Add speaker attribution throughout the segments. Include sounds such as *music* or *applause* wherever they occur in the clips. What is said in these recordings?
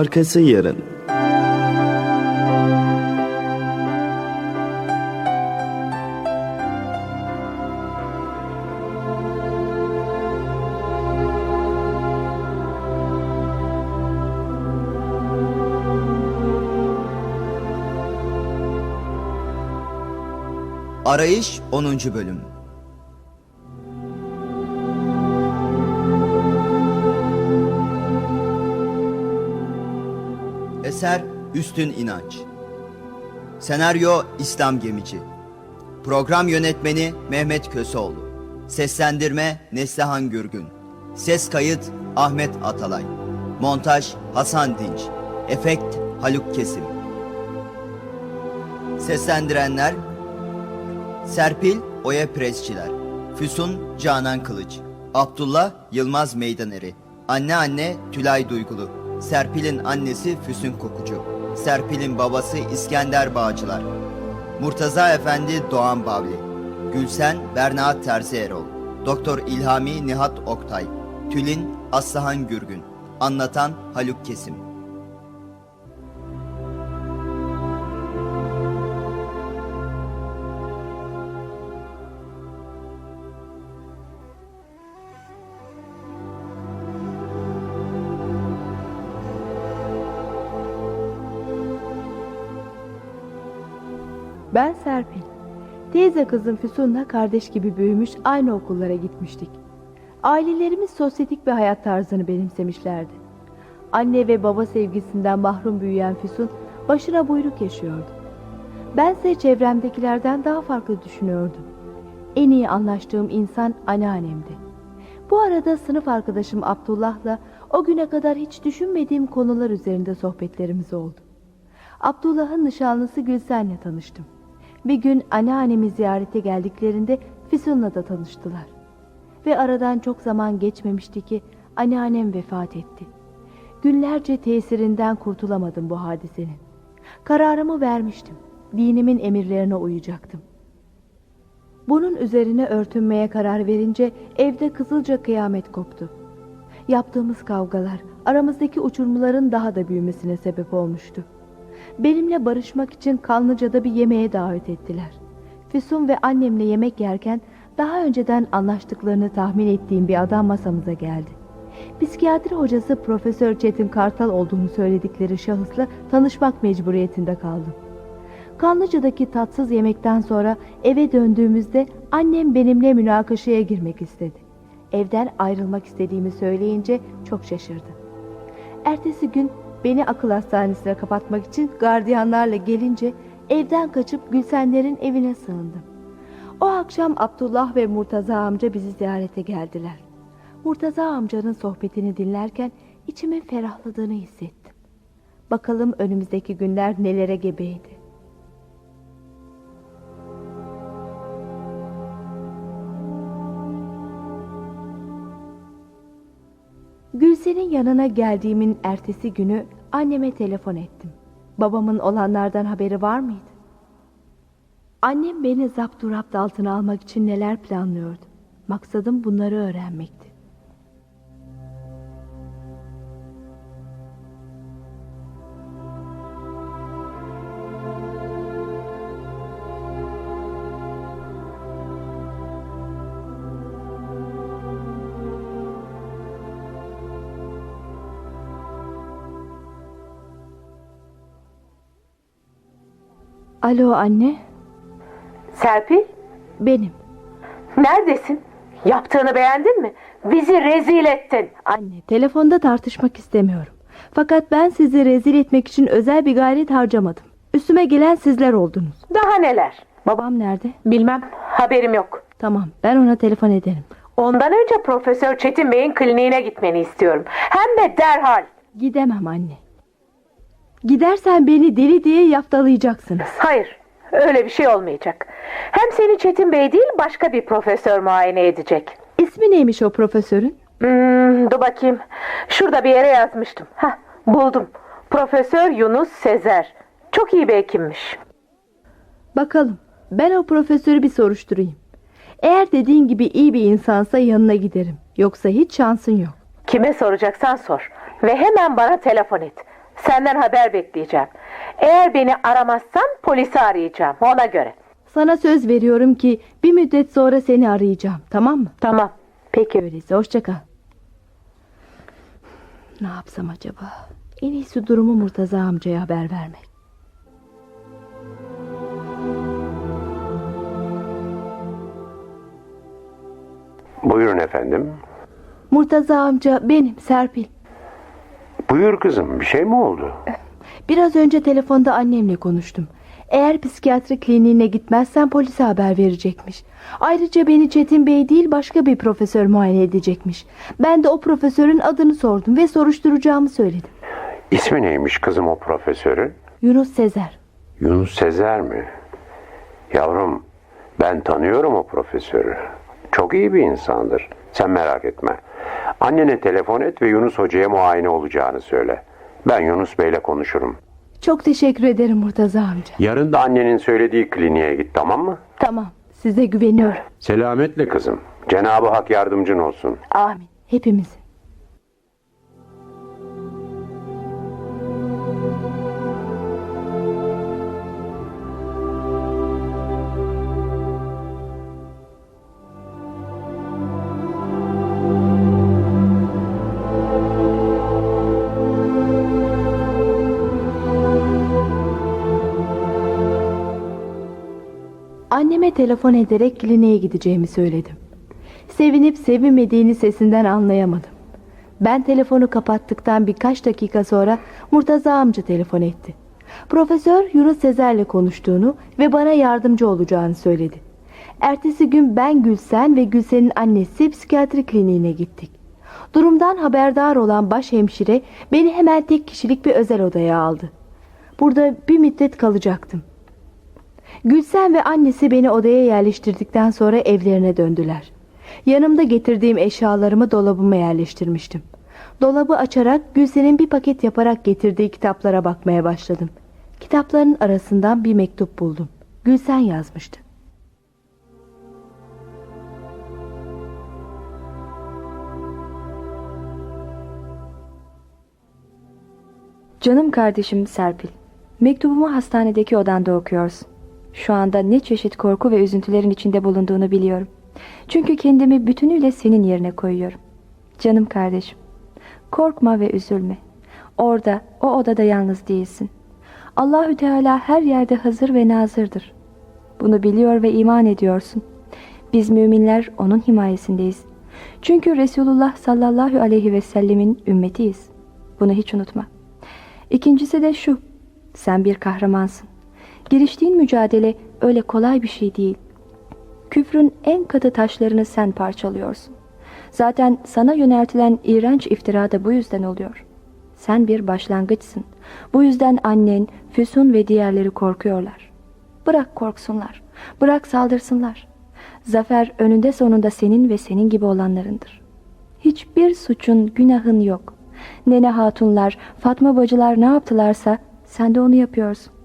Speaker 1: Arkası yarın.
Speaker 2: Arayış 10. Bölüm Eser Üstün İnanç. Senaryo İslam Gemici. Program Yönetmeni Mehmet Köseoğlu. Seslendirme Neslihan Gürgün. Ses kayıt Ahmet Atalay. Montaj Hasan Dinç. Efekt Haluk Kesim. Seslendirenler Serpil Oya Presçiler. Füsun Canan Kılıç. Abdullah Yılmaz Meydaneri. Anneanne Tülay Duygulu Serpil'in annesi Füsun Kokucu Serpil'in babası İskender Bağcılar Murtaza Efendi Doğan Bavli Gülsen Berna Terzi Erol Doktor İlhami Nihat Oktay Tülin Aslıhan Gürgün Anlatan Haluk Kesim
Speaker 3: Ben Serpil. Teyze kızım Füsun'la kardeş gibi büyümüş aynı okullara gitmiştik. Ailelerimiz sosyetik bir hayat tarzını benimsemişlerdi. Anne ve baba sevgisinden mahrum büyüyen Füsun başına buyruk yaşıyordu. Bense çevremdekilerden daha farklı düşünüyordum. En iyi anlaştığım insan anneannemdi. Bu arada sınıf arkadaşım Abdullah'la o güne kadar hiç düşünmediğim konular üzerinde sohbetlerimiz oldu. Abdullah'ın nişanlısı Gülsen'le tanıştım. Bir gün anneannemi ziyarete geldiklerinde Füsun'la da tanıştılar. Ve aradan çok zaman geçmemişti ki anneannem vefat etti. Günlerce tesirinden kurtulamadım bu hadisenin. Kararımı vermiştim. Dinimin emirlerine uyacaktım. Bunun üzerine örtünmeye karar verince evde kızılca kıyamet koptu. Yaptığımız kavgalar aramızdaki uçurumların daha da büyümesine sebep olmuştu. Benimle barışmak için Kanlıca'da bir yemeğe davet ettiler. Füsun ve annemle yemek yerken daha önceden anlaştıklarını tahmin ettiğim bir adam masamıza geldi. Psikiyatri hocası Profesör Çetin Kartal olduğunu söyledikleri şahısla tanışmak mecburiyetinde kaldım. Kanlıca'daki tatsız yemekten sonra eve döndüğümüzde annem benimle münakaşaya girmek istedi. Evden ayrılmak istediğimi söyleyince çok şaşırdı. Ertesi gün beni akıl hastanesine kapatmak için gardiyanlarla gelince evden kaçıp Gülsenlerin evine sığındım. O akşam Abdullah ve Murtaza amca bizi ziyarete geldiler. Murtaza amcanın sohbetini dinlerken içimin ferahladığını hissettim. Bakalım önümüzdeki günler nelere gebeydi. Gülsen'in yanına geldiğimin ertesi günü anneme telefon ettim. Babamın olanlardan haberi var mıydı? Annem beni zapturapt altına almak için neler planlıyordu. Maksadım bunları öğrenmekti. Alo anne,
Speaker 4: Serpil,
Speaker 3: benim.
Speaker 4: neredesin? Yaptığını beğendin mi? Bizi rezil ettin.
Speaker 3: Anne, telefonda tartışmak istemiyorum. Fakat ben sizi rezil etmek için özel bir gayret harcamadım. Üstüme gelen sizler oldunuz.
Speaker 4: Daha neler?
Speaker 3: Babam nerede?
Speaker 4: Bilmem, haberim yok.
Speaker 3: Tamam, ben ona telefon ederim.
Speaker 4: Ondan önce Profesör Çetin Bey'in kliniğine gitmeni istiyorum. Hem de derhal.
Speaker 3: Gidemem anne. Gidersen beni deli diye yaftalayacaksınız.
Speaker 4: Hayır, öyle bir şey olmayacak. Hem seni Çetin Bey değil başka bir profesör muayene edecek.
Speaker 3: İsmi neymiş o profesörün?
Speaker 4: Hmm, dur bakayım. Şurada bir yere yazmıştım. Heh, buldum. Profesör Yunus Sezer. Çok iyi bir hekimmiş.
Speaker 3: Bakalım. Ben o profesörü bir soruşturayım. Eğer dediğin gibi iyi bir insansa yanına giderim. Yoksa hiç şansın yok.
Speaker 4: Kime soracaksan sor. Ve hemen bana telefon et. Senden haber bekleyeceğim. Eğer beni aramazsan polisi arayacağım ona göre.
Speaker 3: Sana söz veriyorum ki bir müddet sonra seni arayacağım. Tamam mı?
Speaker 4: Tamam. Peki.
Speaker 3: Öyleyse hoşça kal. Ne yapsam acaba? En iyisi durumu Murtaza amcaya haber vermek.
Speaker 1: Buyurun efendim.
Speaker 3: Murtaza amca benim Serpil.
Speaker 1: Buyur kızım bir şey mi oldu?
Speaker 3: Biraz önce telefonda annemle konuştum. Eğer psikiyatri kliniğine gitmezsen polise haber verecekmiş. Ayrıca beni Çetin Bey değil başka bir profesör muayene edecekmiş. Ben de o profesörün adını sordum ve soruşturacağımı söyledim.
Speaker 1: İsmi neymiş kızım o profesörün?
Speaker 3: Yunus Sezer.
Speaker 1: Yunus Sezer mi? Yavrum ben tanıyorum o profesörü. Çok iyi bir insandır. Sen merak etme. Annene telefon et ve Yunus Hoca'ya muayene olacağını söyle. Ben Yunus Bey'le konuşurum.
Speaker 3: Çok teşekkür ederim Murtaza amca.
Speaker 1: Yarın da annenin söylediği kliniğe git tamam mı?
Speaker 3: Tamam size güveniyorum.
Speaker 1: Selametle kızım. Cenab-ı Hak yardımcın olsun.
Speaker 3: Amin. Hepimizin. Telefon ederek kliniğe gideceğimi söyledim. Sevinip sevinmediğini sesinden anlayamadım. Ben telefonu kapattıktan birkaç dakika sonra Murtaza amca telefon etti. Profesör Yunus Sezer'le konuştuğunu ve bana yardımcı olacağını söyledi. Ertesi gün ben Gülsen ve Gülsen'in annesi psikiyatri kliniğine gittik. Durumdan haberdar olan baş hemşire beni hemen tek kişilik bir özel odaya aldı. Burada bir müddet kalacaktım. Gülsen ve annesi beni odaya yerleştirdikten sonra evlerine döndüler. Yanımda getirdiğim eşyalarımı dolabıma yerleştirmiştim. Dolabı açarak Gülsen'in bir paket yaparak getirdiği kitaplara bakmaya başladım. Kitapların arasından bir mektup buldum. Gülsen yazmıştı.
Speaker 5: Canım kardeşim Serpil, mektubumu hastanedeki odanda okuyorsun. Şu anda ne çeşit korku ve üzüntülerin içinde bulunduğunu biliyorum. Çünkü kendimi bütünüyle senin yerine koyuyorum. Canım kardeşim, korkma ve üzülme. Orada, o odada yalnız değilsin. Allahü Teala her yerde hazır ve nazırdır. Bunu biliyor ve iman ediyorsun. Biz müminler onun himayesindeyiz. Çünkü Resulullah sallallahu aleyhi ve sellemin ümmetiyiz. Bunu hiç unutma. İkincisi de şu. Sen bir kahramansın. Giriştiğin mücadele öyle kolay bir şey değil. Küfrün en katı taşlarını sen parçalıyorsun. Zaten sana yöneltilen iğrenç iftira da bu yüzden oluyor. Sen bir başlangıçsın. Bu yüzden annen, Füsun ve diğerleri korkuyorlar. Bırak korksunlar. Bırak saldırsınlar. Zafer önünde sonunda senin ve senin gibi olanlarındır. Hiçbir suçun, günahın yok. Nene hatunlar, Fatma bacılar ne yaptılarsa sen de onu yapıyorsun.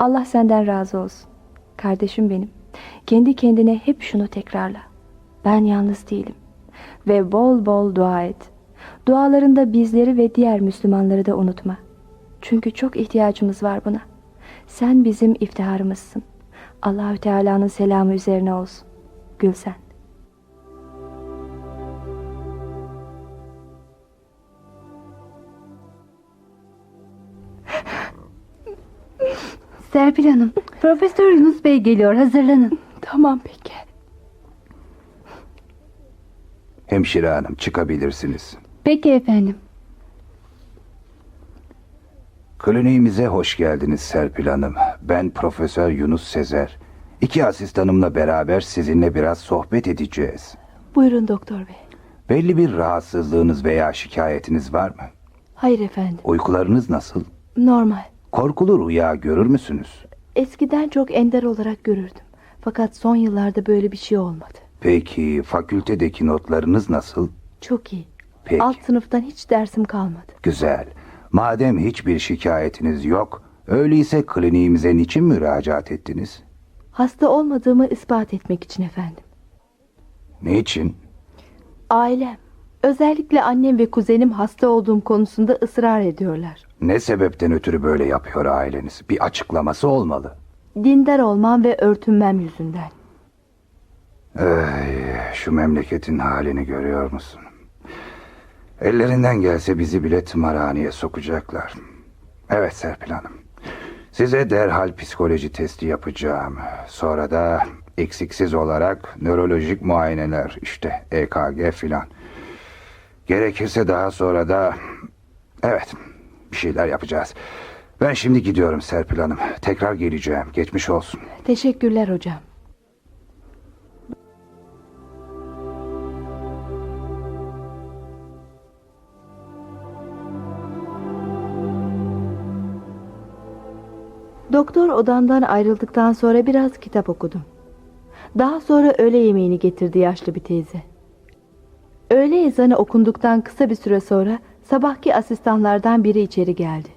Speaker 5: Allah senden razı olsun. Kardeşim benim. Kendi kendine hep şunu tekrarla. Ben yalnız değilim. Ve bol bol dua et. Dualarında bizleri ve diğer Müslümanları da unutma. Çünkü çok ihtiyacımız var buna. Sen bizim iftiharımızsın. Allahü Teala'nın selamı üzerine olsun. Gülsen.
Speaker 3: Serpil Hanım, Profesör Yunus Bey geliyor. Hazırlanın. Tamam peki.
Speaker 6: Hemşire hanım çıkabilirsiniz.
Speaker 3: Peki efendim.
Speaker 6: Kliniğimize hoş geldiniz Serpil Hanım. Ben Profesör Yunus Sezer. İki asistanımla beraber sizinle biraz sohbet edeceğiz.
Speaker 3: Buyurun doktor bey.
Speaker 6: Belli bir rahatsızlığınız veya şikayetiniz var mı?
Speaker 3: Hayır efendim.
Speaker 6: Uykularınız nasıl?
Speaker 3: Normal.
Speaker 6: Korkulu rüya görür müsünüz?
Speaker 3: Eskiden çok ender olarak görürdüm. Fakat son yıllarda böyle bir şey olmadı.
Speaker 6: Peki fakültedeki notlarınız nasıl?
Speaker 3: Çok iyi.
Speaker 6: Peki.
Speaker 3: Alt sınıftan hiç dersim kalmadı.
Speaker 6: Güzel. Madem hiçbir şikayetiniz yok, öyleyse kliniğimize niçin müracaat ettiniz?
Speaker 3: Hasta olmadığımı ispat etmek için efendim.
Speaker 6: Niçin?
Speaker 3: Ailem, özellikle annem ve kuzenim hasta olduğum konusunda ısrar ediyorlar.
Speaker 6: Ne sebepten ötürü böyle yapıyor aileniz? Bir açıklaması olmalı.
Speaker 3: Dindar olmam ve örtünmem yüzünden.
Speaker 6: Ey, şu memleketin halini görüyor musun? Ellerinden gelse bizi bile tımarhaneye sokacaklar. Evet Serpil Hanım. Size derhal psikoloji testi yapacağım. Sonra da eksiksiz olarak nörolojik muayeneler işte EKG filan. Gerekirse daha sonra da evet bir şeyler yapacağız. Ben şimdi gidiyorum Serpil Hanım. Tekrar geleceğim. Geçmiş olsun.
Speaker 3: Teşekkürler hocam. Doktor odandan ayrıldıktan sonra biraz kitap okudum. Daha sonra öğle yemeğini getirdi yaşlı bir teyze. Öğle ezanı okunduktan kısa bir süre sonra sabahki asistanlardan biri içeri geldi.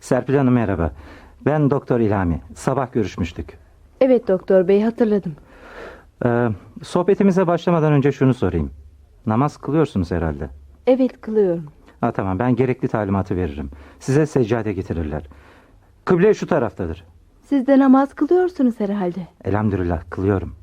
Speaker 7: Serpil Hanım merhaba. Ben Doktor İlhami. Sabah görüşmüştük.
Speaker 3: Evet doktor bey hatırladım.
Speaker 7: Ee, sohbetimize başlamadan önce şunu sorayım. Namaz kılıyorsunuz herhalde.
Speaker 3: Evet kılıyorum.
Speaker 7: Ha, tamam ben gerekli talimatı veririm. Size seccade getirirler. Kıble şu taraftadır.
Speaker 3: Siz de namaz kılıyorsunuz herhalde.
Speaker 7: Elhamdülillah kılıyorum.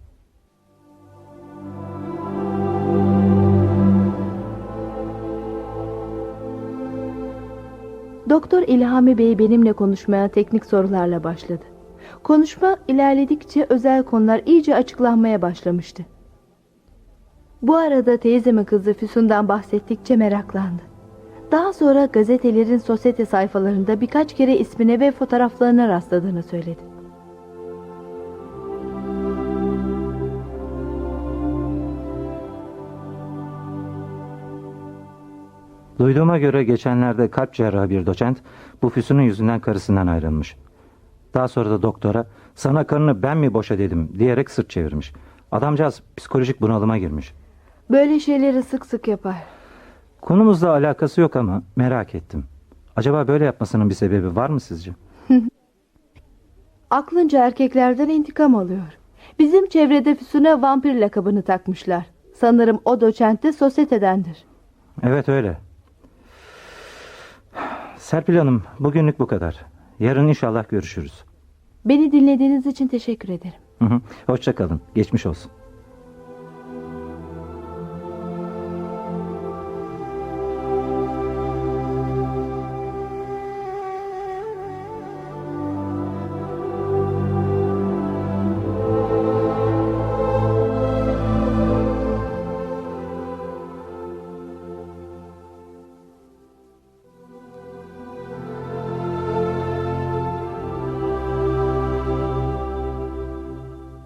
Speaker 3: Doktor İlhami Bey benimle konuşmaya teknik sorularla başladı. Konuşma ilerledikçe özel konular iyice açıklanmaya başlamıştı. Bu arada teyzemin kızı Füsun'dan bahsettikçe meraklandı. Daha sonra gazetelerin sosyete sayfalarında birkaç kere ismine ve fotoğraflarına rastladığını söyledi.
Speaker 7: Duyduğuma göre geçenlerde kalp cerrahı bir doçent bu füsunun yüzünden karısından ayrılmış. Daha sonra da doktora sana karını ben mi boşa dedim diyerek sırt çevirmiş. Adamcağız psikolojik bunalıma girmiş.
Speaker 3: Böyle şeyleri sık sık yapar.
Speaker 7: Konumuzla alakası yok ama merak ettim. Acaba böyle yapmasının bir sebebi var mı sizce? *laughs*
Speaker 3: Aklınca erkeklerden intikam alıyor. Bizim çevrede Füsun'a vampir lakabını takmışlar. Sanırım o doçent de sosyetedendir.
Speaker 7: Evet öyle. Serpil Hanım bugünlük bu kadar. Yarın inşallah görüşürüz.
Speaker 3: Beni dinlediğiniz için teşekkür ederim.
Speaker 7: Hı hı. Hoşça kalın. Geçmiş olsun.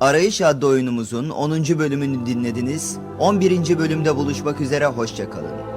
Speaker 2: Arayış adlı oyunumuzun 10. bölümünü dinlediniz. 11. bölümde buluşmak üzere hoşçakalın.